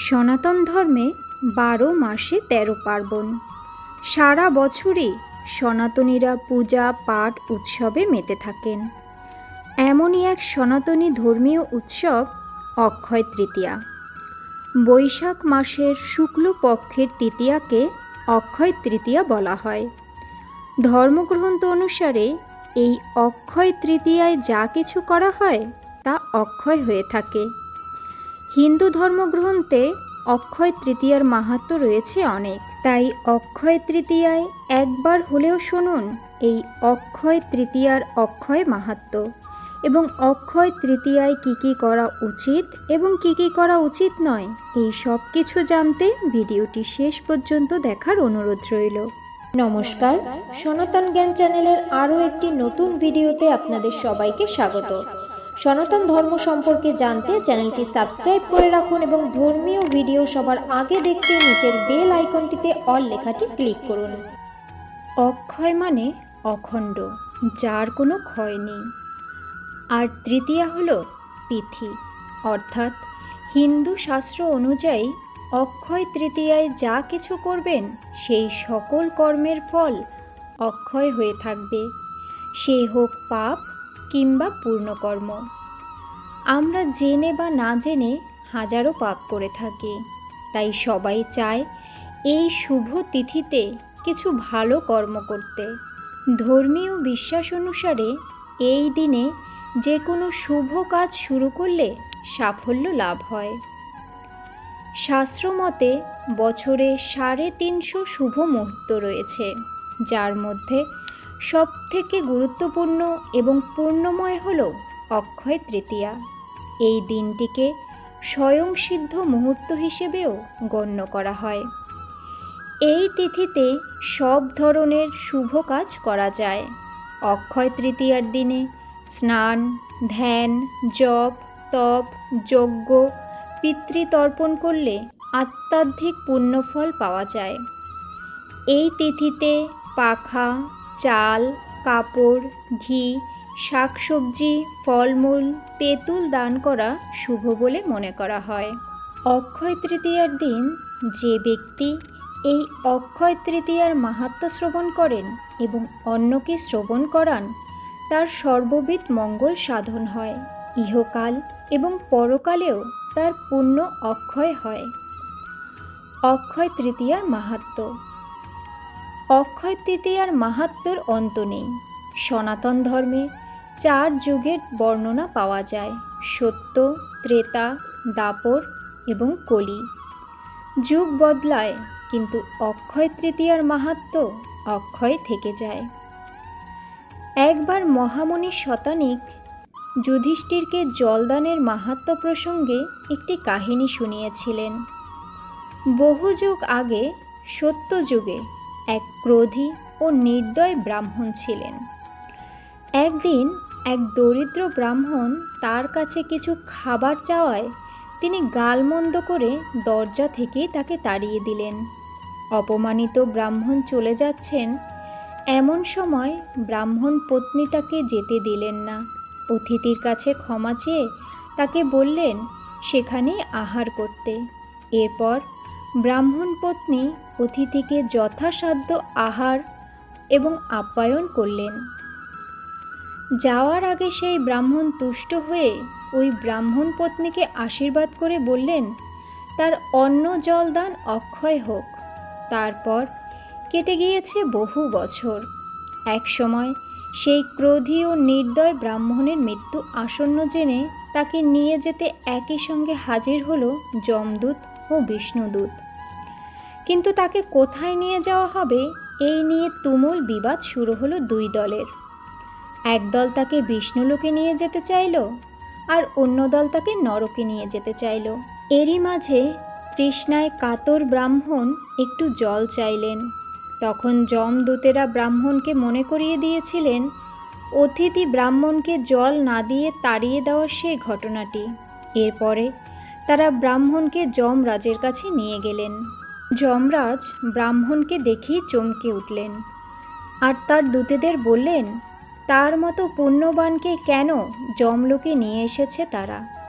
সনাতন ধর্মে বারো মাসে তেরো পার্বণ। সারা বছরই সনাতনীরা পূজা, পাঠ, উৎসবে মেতে থাকেন। এমনই এক সনাতনী ধর্মীয় উৎসব অক্ষয় তৃতীয়া। বৈশাখ মাসের শুক্লপক্ষের তৃতীয়াকে অক্ষয় তৃতীয়া বলা হয়। ধর্মগ্রন্থ অনুসারে এই অক্ষয় তৃতীয়ায় যা কিছু করা হয় তা অক্ষয় হয়ে থাকে। হিন্দু ধর্মগ্রন্থে অক্ষয় তৃতীয়ার মাহাত্ম্য রয়েছে অনেক। তাই অক্ষয় তৃতীয়ায় একবার হলেও শুনুন এই অক্ষয় তৃতীয়ার অক্ষয় মাহাত্ম্য এবং অক্ষয় তৃতীয়ায় কি কি করা উচিত এবং কি কি করা উচিত নয়, এই সব কিছু জানতে ভিডিওটি শেষ পর্যন্ত দেখার অনুরোধ রইল। নমস্কার, সনাতন জ্ঞান চ্যানেলের আরও একটি নতুন ভিডিওতে আপনাদের সবাইকে স্বাগত। সনাতন ধর্ম সম্পর্কে জানতে চ্যানেলটি সাবস্ক্রাইব করে রাখুন এবং ধর্মীয় ভিডিও সবার আগে দেখতে নিচের বেল আইকনটিতে অল লেখাটি ক্লিক করুন। অক্ষয় মানে অখণ্ড, যার কোনো ক্ষয় নেই। আর তৃতীয়া হল তিথি, অর্থাৎ হিন্দু শাস্ত্র অনুযায়ী অক্ষয় তৃতীয়ায় যা কিছু করবেন, সেই সকল কর্মের ফল অক্ষয় হয়ে থাকবে। সে হোক পাপ কিংবা পূর্ণকর্ম। আমরা জেনে বা না জেনে হাজারো পাপ করে থাকি। তাই সবাই চায় এই শুভ তিথিতে কিছু ভালো কর্ম করতে। ধর্মীয় বিশ্বাস অনুসারে এই দিনে যে কোনো শুভ কাজ শুরু করলে সাফল্য লাভ হয়। শাস্ত্রমতে বছরে সাড়ে তিনশো শুভ মুহূর্ত রয়েছে, যার মধ্যে সবথেকে গুরুত্বপূর্ণ এবং পূর্ণময় হল অক্ষয় তৃতীয়া। এই দিনটিকে স্বয়ংসিদ্ধ মুহূর্ত হিসেবেও গণ্য করা হয়। এই তিথিতে সব ধরনের শুভ কাজ করা যায়। অক্ষয় তৃতীয়ার দিনে স্নান, ধ্যান, জপ, তপ, যজ্ঞ, পিতৃতর্পণ করলে আত্মাধিক পুণ্যফল পাওয়া যায়। এই তিথিতে পাখা চাল, কাপড়, ঘি, শাকসবজি, ফলমূল, তেঁতুল দান করা শুভ বলে মনে করা হয়। অক্ষয় তৃতীয়ার দিন যে ব্যক্তি এই অক্ষয় তৃতীয়ার মাহাত্ম্য শ্রবণ করেন এবং অন্যকে শ্রবণ করান, তার সর্ববিধ মঙ্গল সাধন হয়। ইহকাল এবং পরকালেও তার পুণ্য অক্ষয় হয়। অক্ষয় তৃতীয়ার মাহাত্ম্য অক্ষয় তৃতীয়ার মাহাত্ম্যর অন্ত নেই। সনাতন ধর্মে চার যুগের বর্ণনা পাওয়া যায়, সত্য, ত্রেতা, দাপর এবং কলি। যুগ বদলায়, কিন্তু অক্ষয় তৃতীয়ার মাহাত্ম্য অক্ষয় থেকে যায়। একবার মহামণি শতানিক যুধিষ্ঠিরকে জলদানের মাহাত্ম্য প্রসঙ্গে একটি কাহিনী শুনিয়েছিলেন। বহু যুগ আগে, সত্য যুগে এক ক্রোধী ও নির্দয় ব্রাহ্মণ ছিলেন। একদিন এক দরিদ্র ব্রাহ্মণ তার কাছে কিছু খাবার চাওয়ায় তিনি গালমন্দ করে দরজা থেকেই তাকে তাড়িয়ে দিলেন। অপমানিত ব্রাহ্মণ চলে যাচ্ছেন। এমন সময় ব্রাহ্মণ পত্নী তাকে যেতে দিলেন না। অতিথির কাছে ক্ষমা চেয়ে তাকে বললেন সেখানে আহার করতে। এরপর ব্রাহ্মণ পত্নী অতিথিকে যথাসাধ্য আহার এবং আপ্যায়ন করলেন। যাওয়ার আগে সেই ব্রাহ্মণ তুষ্ট হয়ে ওই ব্রাহ্মণ পত্নীকে আশীর্বাদ করে বললেন, তার অন্ন জলদান অক্ষয় হোক। তারপর কেটে গিয়েছে বহু বছর। এক সময় সেই ক্রোধী ও নির্দয় ব্রাহ্মণের মৃত্যু আসন্ন জেনে তাকে নিয়ে যেতে একই সঙ্গে হাজির হলো যমদূত ও বিষ্ণুদূত কিন্তু তাকে কোথায় নিয়ে যাওয়া হবে, এই নিয়ে তুমুল বিবাদ শুরু হলো দুই দলের। একদল তাকে বিষ্ণুলোকে নিয়ে যেতে চাইল, আর অন্য দল তাকে নরকে নিয়ে যেতে চাইল। এরই মাঝে তৃষ্ণায় কাতর ব্রাহ্মণ একটু জল চাইলেন। তখন যমদূতেরা ব্রাহ্মণকে মনে করিয়ে দিয়েছিলেন, অতিথি ব্রাহ্মণকে জল না দিয়ে তাড়িয়ে দেওয়ার সেই ঘটনাটি। এরপরে তারা ব্রাহ্মণকে যমরাজের কাছে নিয়ে গেলেন। যমরাজ ব্রাহ্মণকে দেখেই চমকে উঠলেন আর তার দূতেদের বললেন, তার মতো পুণ্যবানকে কেন যমলোকে নিয়ে এসেছে তারা?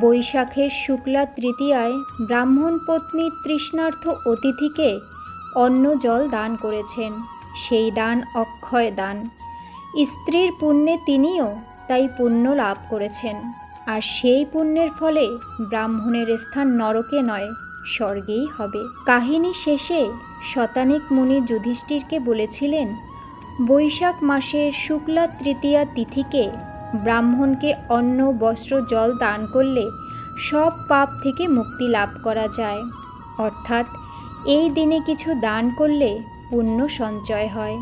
বৈশাখের শুক্লা তৃতীয়ায় ব্রাহ্মণ পত্নী তৃষ্ণার্থ অতিথিকে অন্ন জল দান করেছেন। সেই দান অক্ষয় দান। স্ত্রীর পুণ্যে তিনিও তাই পুণ্য লাভ করেছেন। আর সেই পুণ্যের ফলে ব্রাহ্মণের স্থান নরকে নয়, স্বর্গেই হবে। কাহিনী শেষে শতানিক মুনি যুধিষ্ঠিরকে বলেছিলেন, বৈশাখ মাসের শুক্লা তৃতীয়া তিথিকে ব্রাহ্মণকে অন্ন, বস্ত্র, জল দান করলে সব পাপ থেকে মুক্তি লাভ করা যায়। অর্থাৎ এই দিনে কিছু দান করলে পুণ্য সঞ্চয় হয়।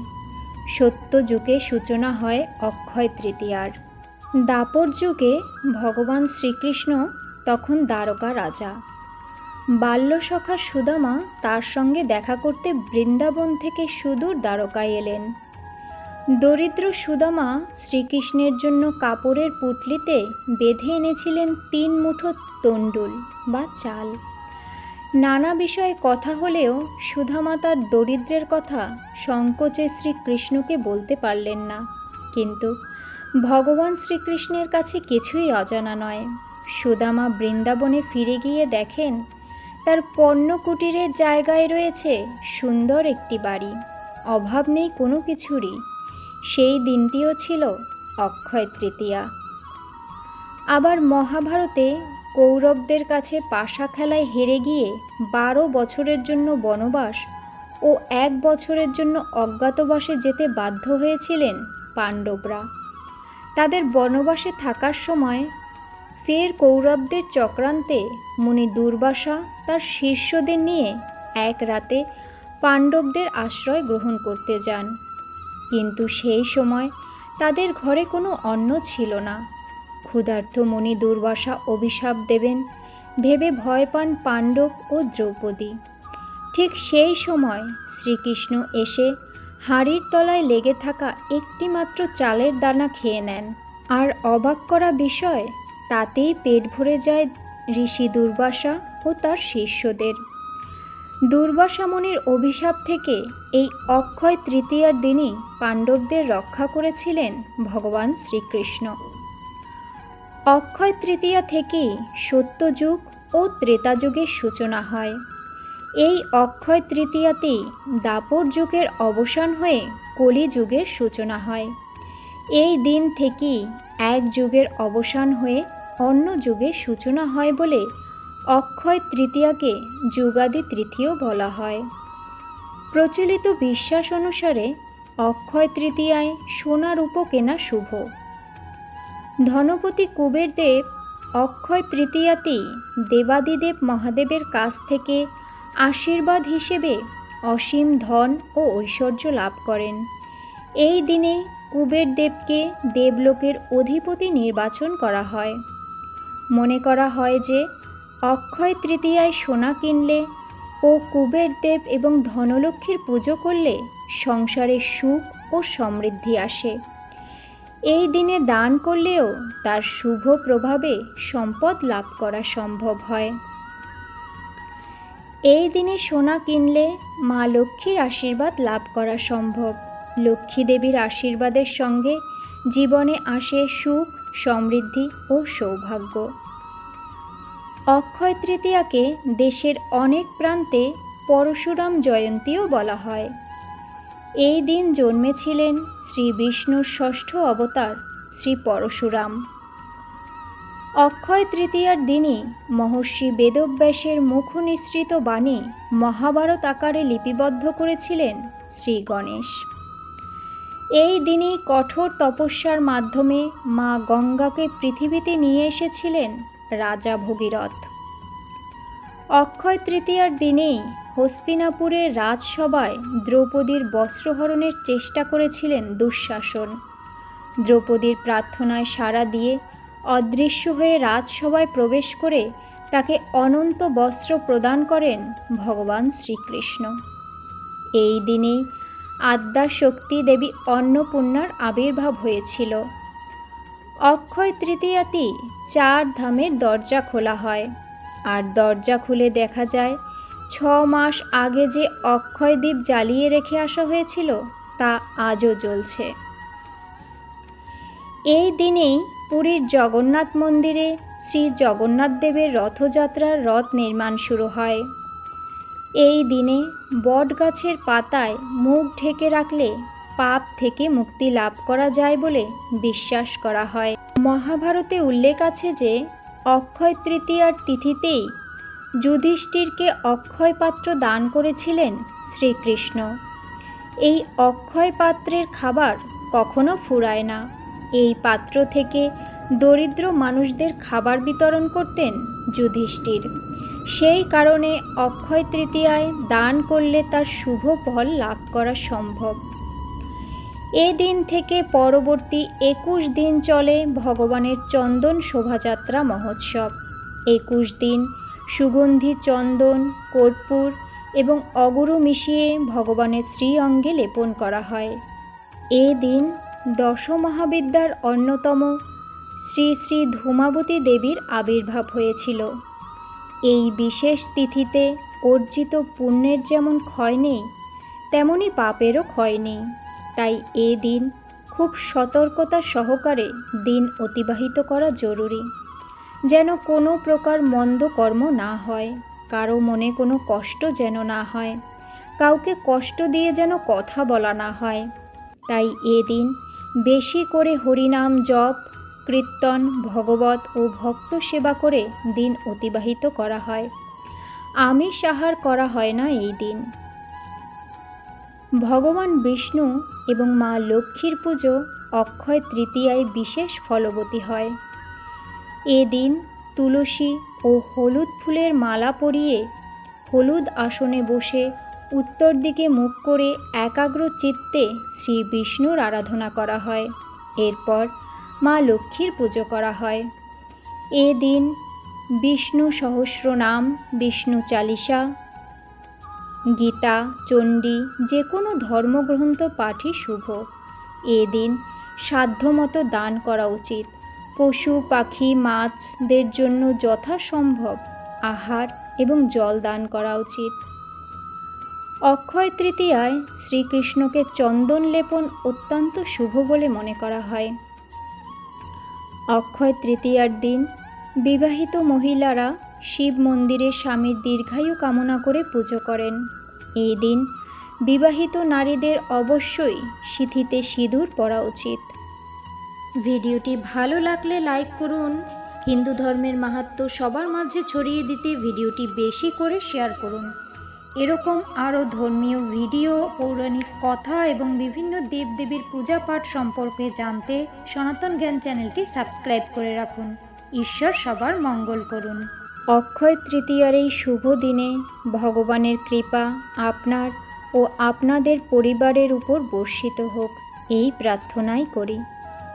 সত্য যুগে সূচনা হয় অক্ষয় তৃতীয়ার। দাপর যুগে ভগবান শ্রীকৃষ্ণ তখন দ্বারকা রাজা। বাল্যসখা সুদামা তার সঙ্গে দেখা করতে বৃন্দাবন থেকে সুদূর দ্বারকায় এলেন। দরিদ্র সুদামা শ্রীকৃষ্ণের জন্য কাপড়ের পুটলিতে বেঁধে এনেছিলেন তিন মুঠো তণ্ডুল বা চাল। নানা বিষয়ে কথা হলেও সুধামা তার দরিদ্রের কথা সংকোচে শ্রীকৃষ্ণকে বলতে পারলেন না। কিন্তু ভগবান শ্রীকৃষ্ণের কাছে কিছুই অজানা নয়। সুদামা বৃন্দাবনে ফিরে গিয়ে দেখেন, তার পণ্য কুটিরের জায়গায় রয়েছে সুন্দর একটি বাড়ি। অভাব নেই কোনো কিছুরই। সেই দিনটিও ছিল অক্ষয় তৃতীয়া। আবার মহাভারতে কৌরবদের কাছে পাশা খেলায় হেরে গিয়ে বারো বছরের জন্য বনবাস ও এক বছরের জন্য অজ্ঞাতবাসে যেতে বাধ্য হয়েছিলেন পাণ্ডবরা। তাদের বনবাসে থাকার সময় ফের কৌরবদের চক্রান্তে মুনি দুর্বাসা তার শিষ্যদের নিয়ে এক রাতে পাণ্ডবদের আশ্রয় গ্রহণ করতে যান। কিন্তু সেই সময় তাদের ঘরে কোনো অন্ন ছিল না। ক্ষুধার্ত মুনি দুর্বাসা অভিশাপ দেবেন, ভেবে ভয় পান পাণ্ডব ও দ্রৌপদী। ঠিক সেই সময় শ্রীকৃষ্ণ এসে হাড়ির তলায় লেগে থাকা একটি মাত্র চালের দানা খেয়ে নেন। আর অবাক করা বিষয়, তাতেই পেট ভরে যায় ঋষি দুর্বাসা ও তার শিষ্যদের। দুর্বাসা মুনির অভিশাপ থেকে এই অক্ষয় তৃতীয়ার দিনই পাণ্ডবদের রক্ষা করেছিলেন ভগবান শ্রীকৃষ্ণ। অক্ষয় তৃতীয়া থেকেই সত্যযুগ ও ত্রেতাযুগের সূচনা হয়। এই অক্ষয় তৃতীয়াতেই দাপর যুগের অবসান হয়ে কলি যুগের সূচনা হয়। এই দিন থেকেই এক যুগের অবসান হয়ে অন্য যুগের সূচনা হয় বলে অক্ষয় তৃতীয়াকে যুগাদি তৃতীয় বলা হয়। প্রচলিত বিশ্বাস অনুসারে অক্ষয় তৃতীয়ায় সোনা রূপো কেনা শুভ। ধনপতি কুবের দেব অক্ষয় তৃতীয়াতেই দেবাদিদেব মহাদেবের কাছ থেকে আশীর্বাদ হিসেবে অসীম ধন ও ঐশ্বর্য লাভ করেন। এই দিনে কুবের দেবকে দেবলোকের অধিপতি নির্বাচন করা হয়। মনে করা হয় যে অক্ষয় তৃতীয়ায় সোনা কিনলে ও কুবের দেব এবং ধনলক্ষ্মীর পুজো করলে সংসারে সুখ ও সমৃদ্ধি আসে। এই দিনে দান করলেও তার শুভ প্রভাবে সম্পদ লাভ করা সম্ভব হয়। এই দিনে সোনা কিনলে মা লক্ষ্মীর আশীর্বাদ লাভ করা সম্ভব। লক্ষ্মী দেবীর আশীর্বাদের সঙ্গে জীবনে আসে সুখ, সমৃদ্ধি ও সৌভাগ্য। অক্ষয় তৃতীয়াকে দেশের অনেক প্রান্তে পরশুরাম জয়ন্তীও বলা হয়। এই দিন জন্মেছিলেন শ্রী বিষ্ণুর ষষ্ঠ অবতার, শ্রী পরশুরাম। অক্ষয় তৃতীয়ার দিনই মহর্ষি বেদব্যাসের মুখ নিঃসৃত বাণী মহাভারত আকারে লিপিবদ্ধ করেছিলেন শ্রী গণেশ। এই দিনই কঠোর তপস্যার মাধ্যমে মা গঙ্গাকে পৃথিবীতে নিয়ে এসেছিলেন রাজা ভগীরথ। অক্ষয় তৃতীয়ার দিনেই হস্তিনাপুরের রাজসভায় দ্রৌপদীর বস্ত্রহরণের চেষ্টা করেছিলেন দুঃশাসন। দ্রৌপদীর প্রার্থনায় সাড়া দিয়ে অদৃশ্য হয়ে রাজসভায় প্রবেশ করে তাকে অনন্ত বস্ত্র প্রদান করেন ভগবান শ্রীকৃষ্ণ। এই দিনেই আদ্যা শক্তি দেবী অন্নপূর্ণার আবির্ভাব হয়েছিল। অক্ষয় তৃতীয়াতি চার ধামের দরজা খোলা হয়। আর দরজা খুলে দেখা যায়, ছ মাস আগে যে অক্ষয় দ্বীপ জ্বালিয়ে রেখে আসা হয়েছিল, তা আজও জ্বলছে। এই দিনেই পুরীর জগন্নাথ মন্দিরে শ্রী জগন্নাথ দেবের রথযাত্রার রথ নির্মাণ শুরু হয়। এই দিনে বটগাছের পাতায় মুখ ঢেকে রাখলে পাপ থেকে মুক্তি লাভ করা যায় বলে বিশ্বাস করা হয়। মহাভারতে উল্লেখ আছে যে, অক্ষয় তৃতীয়ার তিথিতেই যুধিষ্ঠিরকে অক্ষয় পাত্র দান করেছিলেন শ্রীকৃষ্ণ। এই অক্ষয় পাত্রের খাবার কখনো ফুরায় না। এই পাত্র থেকে দরিদ্র মানুষদের খাবার বিতরণ করতেন যুধিষ্ঠির। সেই কারণে অক্ষয় তৃতীয়ায় দান করলে তার শুভ ফল লাভ করা সম্ভব। এ দিন থেকে পরবর্তী একুশ দিন চলে ভগবানের চন্দন শোভাযাত্রা মহোৎসব। একুশ দিন সুগন্ধি চন্দন, কর্পূর এবং অগুরু মিশিয়ে ভগবানের শ্রী অঙ্গে লেপন করা হয়। এ দিন দশ মহাবিদ্যার অন্যতম শ্রী শ্রী ধূমাবতী দেবীর আবির্ভাব হয়েছিল। এই বিশেষ তিথিতে অর্জিত পুণ্যের যেমন ক্ষয় নেই, তেমনি পাপেরও ক্ষয় নেই। তাই এ দিন খুব সতর্কতা সহকারে দিন অতিবাহিত করা জরুরি। যেন কোনো প্রকার মন্দ কর্ম না হয়, কারও মনে কোনো কষ্ট যেন না হয়, কাউকে কষ্ট দিয়ে যেন কথা বলা না হয়। তাই এ দিন বেশি করে হরিনাম জপ, কীর্তন, ভগবত ও ভক্ত সেবা করে দিন অতিবাহিত করা হয়। আমিষ আহার করা হয় না এই দিন। ভগবান বিষ্ণু এবং মা লক্ষ্মীর পুজো অক্ষয় তৃতীয়ায় বিশেষ ফলবতী হয়। এদিন তুলসী ও হলুদ ফুলের মালা পরিয়ে হলুদ আসনে বসে উত্তর দিকে মুখ করে একাগ্র চিত্তে শ্রী বিষ্ণুর আরাধনা করা হয়। এরপর মা লক্ষ্মীর পুজো করা হয়। এ দিন বিষ্ণু সহস্র নাম বিষ্ণু চালিসা গীতা, চণ্ডী যে কোনো ধর্মগ্রন্থ পাঠই শুভ। এদিন সাধ্যমতো দান করা উচিত। পশু, পাখি মাছদের জন্য যথাসম্ভব আহার এবং জল দান করা উচিত। অক্ষয় তৃতীয়ায় শ্রীকৃষ্ণকে চন্দন লেপন অত্যন্ত শুভ বলে মনে করা হয়। অক্ষয় তৃতীয়ার দিন বিবাহিত মহিলারা শিব মন্দিরে স্বামীর দীর্ঘায়ু কামনা করে পুজো করেন। এই দিন বিবাহিত নারীদের অবশ্যই সিথিতে সিঁদুর পরা উচিত। ভিডিওটি ভালো লাগলে লাইক করুন। হিন্দু ধর্মের মাহাত্ম সবার মাঝে ছড়িয়ে দিতে ভিডিওটি বেশি করে শেয়ার করুন। এরকম আরও ধর্মীয় ভিডিও, পৌরাণিক কথা এবং বিভিন্ন দেবদেবীর পূজা পাঠ সম্পর্কে জানতে সনাতন জ্ঞান চ্যানেলটি সাবস্ক্রাইব করে রাখুন। ঈশ্বর সবার মঙ্গল করুন। অক্ষয় তৃতীয়ার এই শুভ দিনে ভগবানের কৃপা আপনার ও আপনাদের পরিবারের উপর বর্ষিত হোক, এই প্রার্থনাই করি।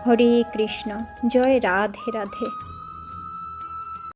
হরে কৃষ্ণ, জয় রাধে রাধে।